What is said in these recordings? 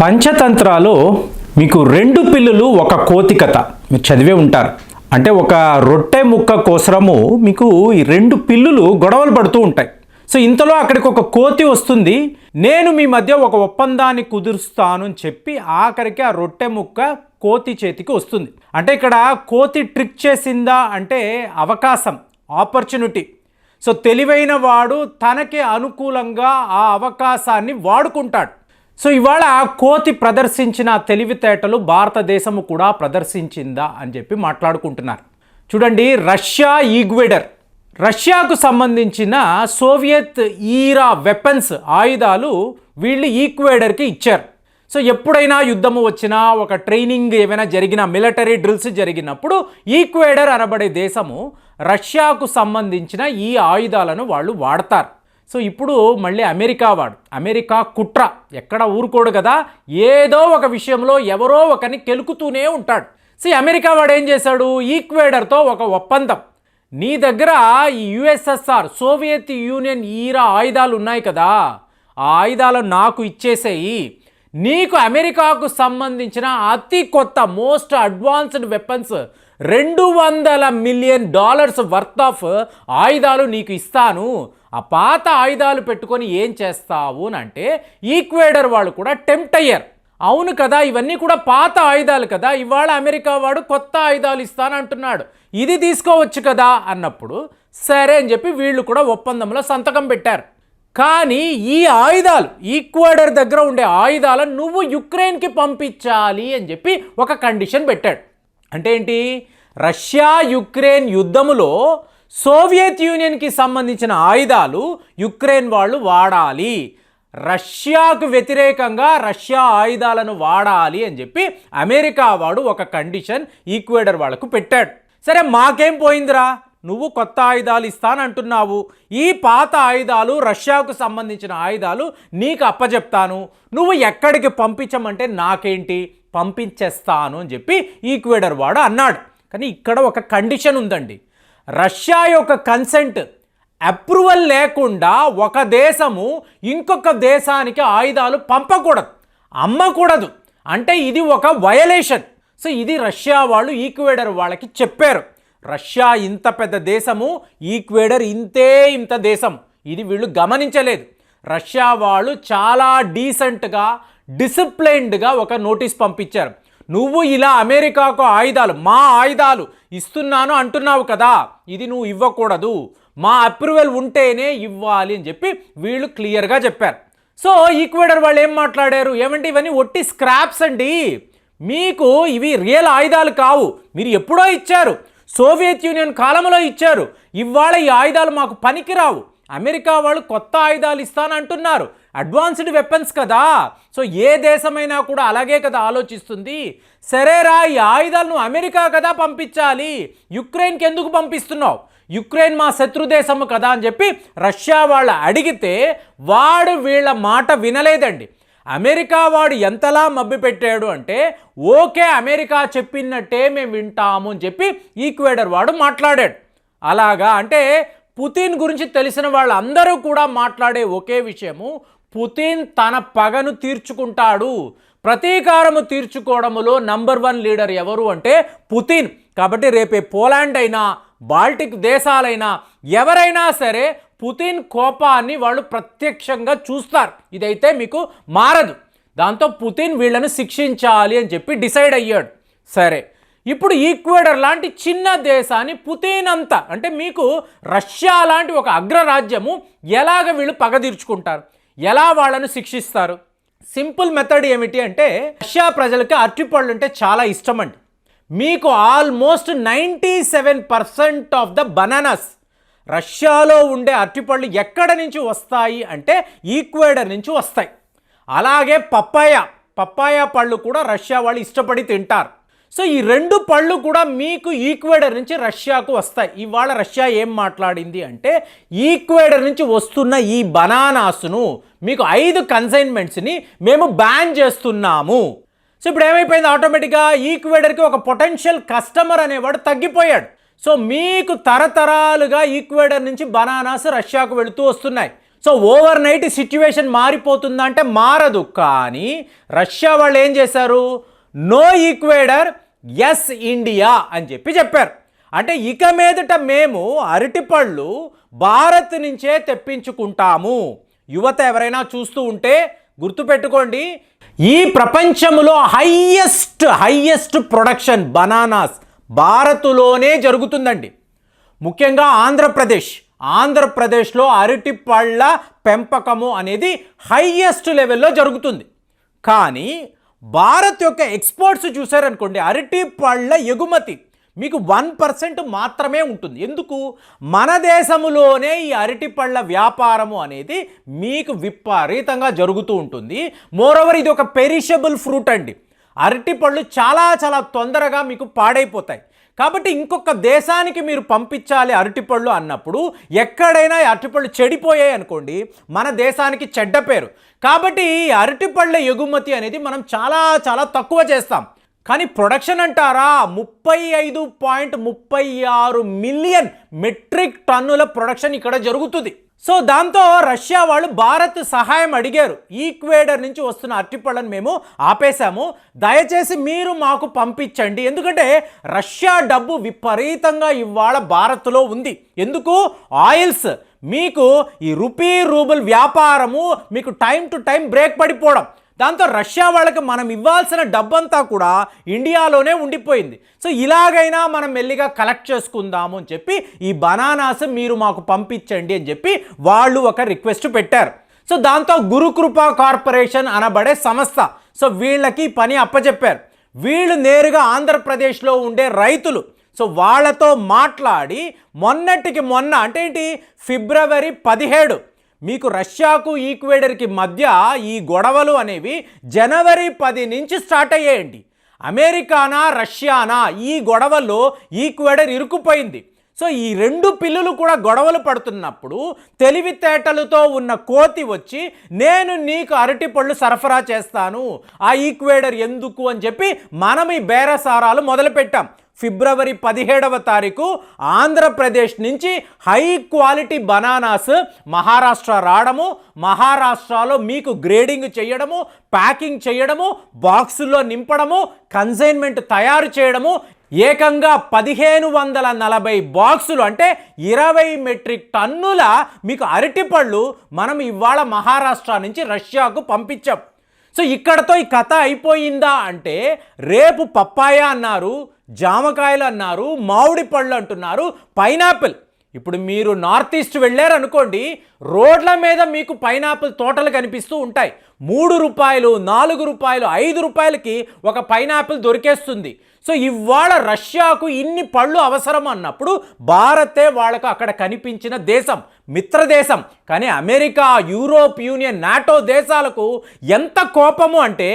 పంచతంత్రాలు మీకు రెండు పిల్లులు ఒక కోతి కథ. మీరు చదివే ఉంటారు. అంటే ఒక రొట్టె ముక్క కోసరము మీకు ఈ రెండు పిల్లులు గొడవలు పడుతూ ఉంటాయి. సో ఇంతలో అక్కడికి ఒక కోతి వస్తుంది. నేను మీ మధ్య ఒక ఒప్పందాన్ని కుదురుస్తాను అని చెప్పి ఆఖరికి ఆ రొట్టె ముక్క కోతి చేతికి వస్తుంది. అంటే ఇక్కడ కోతి ట్రిక్ చేసిందా అంటే అవకాశం ఆపర్చునిటీ. సో తెలివైన వాడు తనకి అనుకూలంగా ఆ అవకాశాన్ని వాడుకుంటాడు. సో ఇవాళ కోతి ప్రదర్శించిన తెలివితేటలు భారతదేశము కూడా ప్రదర్శించిందా అని చెప్పి మాట్లాడుకుంటున్నారు. చూడండి రష్యా ఈగ్వెడర్. రష్యాకు సంబంధించిన సోవియత్ ఈరా వెపన్స్ ఆయుధాలు వీళ్ళు ఈక్వేడర్కి ఇచ్చారు. సో ఎప్పుడైనా యుద్ధము వచ్చినా ఒక ట్రైనింగ్ ఏమైనా జరిగిన మిలిటరీ డ్రిల్స్ జరిగినప్పుడు ఈక్వేడర్ అనబడే దేశము రష్యాకు సంబంధించిన ఈ ఆయుధాలను వాళ్ళు వాడతారు. సో ఇప్పుడు మళ్ళీ అమెరికా వాడు. అమెరికా కుట్ర. ఎక్కడ ఊరుకోడు కదా? ఏదో ఒక విషయంలో ఎవరో ఒకరిని కెలుకుతూనే ఉంటాడు. సో అమెరికా వాడు ఏం చేశాడు? ఈక్వేడర్తో ఒక ఒప్పందం. నీ దగ్గర ఈ యుఎస్ఎస్ఆర్ సోవియత్ యూనియన్ ఈరా ఆయుధాలు ఉన్నాయి కదా? ఆ ఆయుధాలు నాకు ఇచ్చేసేయి. నీకు అమెరికాకు సంబంధించిన అతి కొత్త మోస్ట్ అడ్వాన్స్డ్ వెపన్స్ రెండు వందల మిలియన్ డాలర్స్ వర్త్ ఆఫ్ ఆయుధాలు నీకు ఇస్తాను. ఆ పాత ఆయుధాలు పెట్టుకొని ఏం చేస్తావు అని అంటే ఈక్వేడర్ వాళ్ళు కూడా టెంప్ట్ అయ్యారు. అవును కదా ఇవన్నీ కూడా పాత ఆయుధాలు కదా ఇవాళ అమెరికా వాడు కొత్త ఆయుధాలు ఇస్తానంటున్నాడు ఇది తీసుకోవచ్చు కదా అన్నప్పుడు సరే అని చెప్పి వీళ్ళు కూడా ఒప్పందంలో సంతకం పెట్టారు. కానీ ఈ ఆయుధాలు ఈక్వేడర్ దగ్గర ఉండే ఆయుధాలను నువ్వు యుక్రెయిన్కి పంపించాలి అని చెప్పి ఒక కండిషన్ పెట్టాడు. అంటే ఏంటి? రష్యా యుక్రెయిన్ యుద్ధములో సోవియత్ యూనియన్కి సంబంధించిన ఆయుధాలు యుక్రెయిన్ వాళ్ళు వాడాలి. రష్యాకు వ్యతిరేకంగా రష్యా ఆయుధాలను వాడాలి అని చెప్పి అమెరికా వాడు ఒక కండిషన్ ఈక్వేడర్ వాళ్ళకు పెట్టాడు. సరే మాకేం పోయిందిరా? నువ్వు కొత్త ఆయుధాలు ఇస్తానంటున్నావు ఈ పాత ఆయుధాలు రష్యాకు సంబంధించిన ఆయుధాలు నీకు అప్పచెప్తాను నువ్వు ఎక్కడికి పంపించమంటే నాకేంటి? పంపించేస్తాను అని చెప్పి ఈక్వేడర్ వాడు అన్నాడు. కానీ ఇక్కడ ఒక కండిషన్ ఉందండి. రష్యా యొక్క కన్సెంట్ అప్రూవల్ లేకుండా ఒక దేశము ఇంకొక దేశానికి ఆయుధాలు పంపకూడదు అమ్మకూడదు. అంటే ఇది ఒక వయలేషన్ సో ఇది రష్యా వాళ్ళు ఈక్వేడర్ వాళ్ళకి చెప్పారు. రష్యా ఇంత పెద్ద దేశము ఈక్వేడర్ ఇంతే ఇంత దేశం. ఇది వీళ్ళు గమనించలేదు. రష్యా వాళ్ళు చాలా డీసెంట్గా డిసిప్లైన్డ్గా ఒక నోటీస్ పంపించారు. నువ్వు ఇలా అమెరికాకు ఆయుధాలు మా ఆయుధాలు ఇస్తున్నాను అంటున్నావు కదా ఇది నువ్వు ఇవ్వకూడదు. మా అప్రూవల్ ఉంటేనే ఇవ్వాలి అని చెప్పి వీళ్ళు క్లియర్గా చెప్పారు. సో ఈక్వేడర్ వాళ్ళు ఏం మాట్లాడారు? ఏమంటే ఇవన్నీ ఒట్టి స్క్రాప్స్ అండి. మీకు ఇవి రియల్ ఆయుధాలు కావు. మీరు ఎప్పుడో ఇచ్చారు. సోవియత్ యూనియన్ కాలంలో ఇచ్చారు. ఇవాళ ఈ ఆయుధాలు మాకు పనికిరావు. అమెరికా వాళ్ళు కొత్త ఆయుధాలు ఇస్తానంటున్నారు. అడ్వాన్స్డ్ వెపన్స్ కదా. సో ఏ దేశమైనా కూడా అలాగే కదా ఆలోచిస్తుంది. సరేరా ఈ ఆయుధాలను అమెరికా కదా పంపించాలి. యుక్రెయిన్కి ఎందుకు పంపిస్తున్నావు? యుక్రెయిన్ మా శత్రుదేశము కదా అని చెప్పి రష్యా వాళ్ళు అడిగితే వాడు వీళ్ళ మాట వినలేదండి. అమెరికా వాడు ఎంతలా మబ్బి పెట్టాడు అంటే ఓకే అమెరికా చెప్పినట్టే మేము వింటాము అని చెప్పి ఈక్వేడర్ వాడు మాట్లాడాడు. అలాగా అంటే పుతిన్ గురించి తెలిసిన వాళ్ళందరూ కూడా మాట్లాడే ఒకే విషయము పుతిన్ తన పగను తీర్చుకుంటాడు. ప్రతీకారము తీర్చుకోవడములో నంబర్ వన్ లీడర్ ఎవరు అంటే పుతిన్. కాబట్టి రేపే పోలాండ్ అయినా బాల్టిక్ దేశాలైనా ఎవరైనా సరే పుతిన్ కోపాన్ని వాళ్ళు ప్రత్యక్షంగా చూస్తారు. ఇదైతే మీకు మారదు. దాంతో పుతిన్ వీళ్ళను శిక్షించాలి అని చెప్పి డిసైడ్ అయ్యాడు. సరే. ఇప్పుడు ఈక్వేడర్ లాంటి చిన్న దేశాన్ని పుతినంత అంటే మీకు రష్యా లాంటి ఒక అగ్రరాజ్యము ఎలాగ వీళ్ళు పగదీర్చుకుంటారు? ఎలా వాళ్ళను శిక్షిస్తారు? సింపుల్ మెథడ్ ఏమిటి అంటే రష్యా ప్రజలకి అరటిపళ్ళు అంటే చాలా ఇష్టం అండి మీకు almost ninety seven percent of the bananas. రష్యాలో ఉండే అరటిపళ్ళు ఎక్కడ నుంచి వస్తాయి అంటే ఈక్వేడర్ నుంచి వస్తాయి. అలాగే పప్పాయ పప్పాయ పళ్ళు కూడా రష్యా వాళ్ళు ఇష్టపడి తింటారు. సో ఈ రెండు పళ్ళు కూడా మీకు ఈక్వేడర్ నుంచి రష్యాకు వస్తాయి. ఇవాళ రష్యా ఏం మాట్లాడింది అంటే ఈక్వేడర్ నుంచి వస్తున్న ఈ బనానాస్ను మీకు ఐదు కన్సైన్మెంట్స్ని మేము బ్యాన్ చేస్తున్నాము. సో ఇప్పుడు ఏమైపోయింది? ఆటోమేటిక్గా ఈక్వేడర్కి ఒక పొటెన్షియల్ కస్టమర్ అనేవాడు తగ్గిపోయాడు. సో మీకు తరతరాలుగా ఈక్వేడర్ నుంచి బనానాస్ రష్యాకు వెళుతూ వస్తున్నాయి. సో ఓవర్ నైట్ సిచ్యువేషన్ మారిపోతుందంటే మారదు. కానీ రష్యా వాళ్ళు ఏం చేశారు? నో ఈక్వేడర్ ఎస్ ఇండియా అని చెప్పి చెప్పారు. అంటే ఇక మీదట మేము అరటిపళ్ళు భారత్ నుంచే తెప్పించుకుంటాము. యువత ఎవరైనా చూస్తూ ఉంటే గుర్తుపెట్టుకోండి ఈ ప్రపంచంలో హైయెస్ట్ హయ్యెస్ట్ ప్రొడక్షన్ బనానాస్ భారత్లోనే జరుగుతుందండి. ముఖ్యంగా ఆంధ్రప్రదేశ్. ఆంధ్రప్రదేశ్లో అరటి పళ్ళ పెంపకము అనేది హైయెస్ట్ లెవెల్లో జరుగుతుంది. కానీ భారత్ యొక్క ఎక్స్పోర్ట్స్ చూసారనుకోండి అరటి పళ్ళ ఎగుమతి మీకు వన్ పర్సెంట్ మాత్రమే ఉంటుంది. ఎందుకు? మన దేశములోనే ఈ అరటి పళ్ళ వ్యాపారము అనేది మీకు విపరీతంగా జరుగుతూ ఉంటుంది. మోరోవర్ ఇది ఒక పెరిషబుల్ ఫ్రూట్ అండి. అరటి పళ్ళు చాలా చాలా తొందరగా మీకు పాడైపోతాయి. కాబట్టి ఇంకొక దేశానికి మీరు పంపించాలి అరటిపళ్ళు అన్నప్పుడు ఎక్కడైనా అరటిపళ్ళు చెడిపోయాయి అనుకోండి మన దేశానికి చెడ్డ పేరు. కాబట్టి ఈ అరటిపళ్ళ ఎగుమతి అనేది మనం చాలా చాలా తక్కువ చేస్తాం. కానీ ప్రొడక్షన్ అంటారా? ముప్పై ఐదు పాయింట్ ముప్పై ఆరు మిలియన్ మెట్రిక్ టన్నుల ప్రొడక్షన్ ఇక్కడ జరుగుతుంది. సో దాంతో రష్యా వాళ్ళు భారత్ సహాయం అడిగారు. ఈక్వేడర్ నుంచి వస్తున్న అరటిపళ్ళను మేము ఆపేశాము. దయచేసి మీరు మాకు పంపించండి. ఎందుకంటే రష్యా డబ్బు విపరీతంగా ఇవాళ భారత్లో ఉంది. ఎందుకు? ఆయిల్స్. మీకు ఈ రూపీ రూబుల్ వ్యాపారము మీకు టైం టు టైం బ్రేక్ పడిపోవడం. దాంతో రష్యా వాళ్ళకి మనం ఇవ్వాల్సిన డబ్బంతా కూడా ఇండియాలోనే ఉండిపోయింది. సో ఇలాగైనా మనం మెల్లిగా కలెక్ట్ చేసుకుందాము అని చెప్పి ఈ బనానాస్ మీరు మాకు పంపించండి అని చెప్పి వాళ్ళు ఒక రిక్వెస్ట్ పెట్టారు. సో దాంతో గురుకృప కార్పొరేషన్ అనబడే సంస్థ. సో వీళ్ళకి పని అప్పచెప్పారు. వీళ్ళు నేరుగా ఆంధ్రప్రదేశ్లో ఉండే రైతులు. సో వాళ్ళతో మాట్లాడి మొన్నటికి మొన్న అంటే ఏంటి? ఫిబ్రవరి పదిహేడు మీకు రష్యాకు ఈక్వేడర్కి మధ్య ఈ గొడవలు అనేవి జనవరి పది నుంచి స్టార్ట్ అయ్యాయండి. అమెరికానా రష్యానా ఈ గొడవల్లో ఈక్వేడర్ ఇరుక్కుపోయింది. సో ఈ రెండు పిల్లులు కూడా గొడవలు పడుతున్నప్పుడు తెలివితేటలతో ఉన్న కోతి వచ్చి నేను నీకు అరటిపళ్ళు సరఫరా చేస్తాను. ఆ ఈక్వేడర్ ఎందుకు? అని చెప్పి మనం ఈ బేరసారాలు మొదలుపెట్టాం. ఫిబ్రవరి పదిహేడవ తారీఖు ఆంధ్రప్రదేశ్ నుంచి హై క్వాలిటీ బనానాస్ మహారాష్ట్ర రావడము మహారాష్ట్రలో మీకు గ్రేడింగ్ చేయడము ప్యాకింగ్ చేయడము బాక్సుల్లో నింపడము కన్సైన్మెంట్ తయారు చేయడము ఏకంగా పదిహేను వందల నలభై బాక్సులు అంటే ఇరవై మెట్రిక్ టన్నుల మీకు అరటిపళ్ళు మనం ఇవాళ మహారాష్ట్ర నుంచి రష్యాకు పంపించాం. సో ఇక్కడతో ఈ కథ అయిపోయిందా అంటే రేపు పప్పాయ అన్నారు జామకాయలు అన్నారు మామిడి పళ్ళు అంటున్నారు పైనాపిల్. ఇప్పుడు మీరు నార్త్ ఈస్ట్ వెళ్ళారనుకోండి రోడ్ల మీద మీకు పైనాపిల్ తోటలు కనిపిస్తూ ఉంటాయి. మూడు రూపాయలు నాలుగు రూపాయలు ఐదు రూపాయలకి ఒక పైనాపిల్ దొరికేస్తుంది. సో ఇవాళ రష్యాకు ఇన్ని పళ్ళు అవసరం అన్నప్పుడు భారతే వాళ్ళకు అక్కడ కనిపించిన దేశం మిత్రదేశం కానీ అమెరికా యూరోప్ యూనియన్ నాటో దేశాలకు ఎంత కోపము అంటే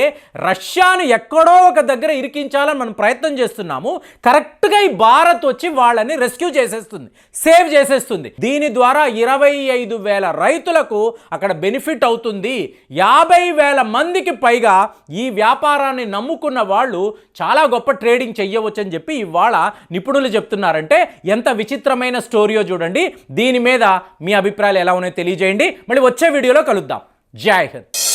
రష్యాను ఎక్కడో ఒక దగ్గర ఇరికించాలని మనం ప్రయత్నం చేస్తున్నాము. కరెక్ట్గా ఈ భారత్ వచ్చి వాళ్ళని రెస్క్యూ చేసేస్తుంది సేవ్ చేసేస్తుంది. దీని ద్వారా ఇరవై ఐదు వేల రైతులకు అక్కడ బెనిఫిట్ అవుతుంది. యాభై వేల మందికి పైగా ఈ వ్యాపారాన్ని నమ్ముకున్న వాళ్ళు చాలా గొప్ప ట్రేడింగ్ ట్రేడింగ్ అని చెప్పి ఇవాళ నిపుణులు చెప్తున్నారంటే ఎంత విచిత్రమైన స్టోరీయో చూడండి. దీని మీద మీ అభిప్రాయాలు ఎలా ఉన్నాయో తెలియజేయండి. మళ్ళీ వచ్చే వీడియోలో కలుద్దాం. జై హింద్.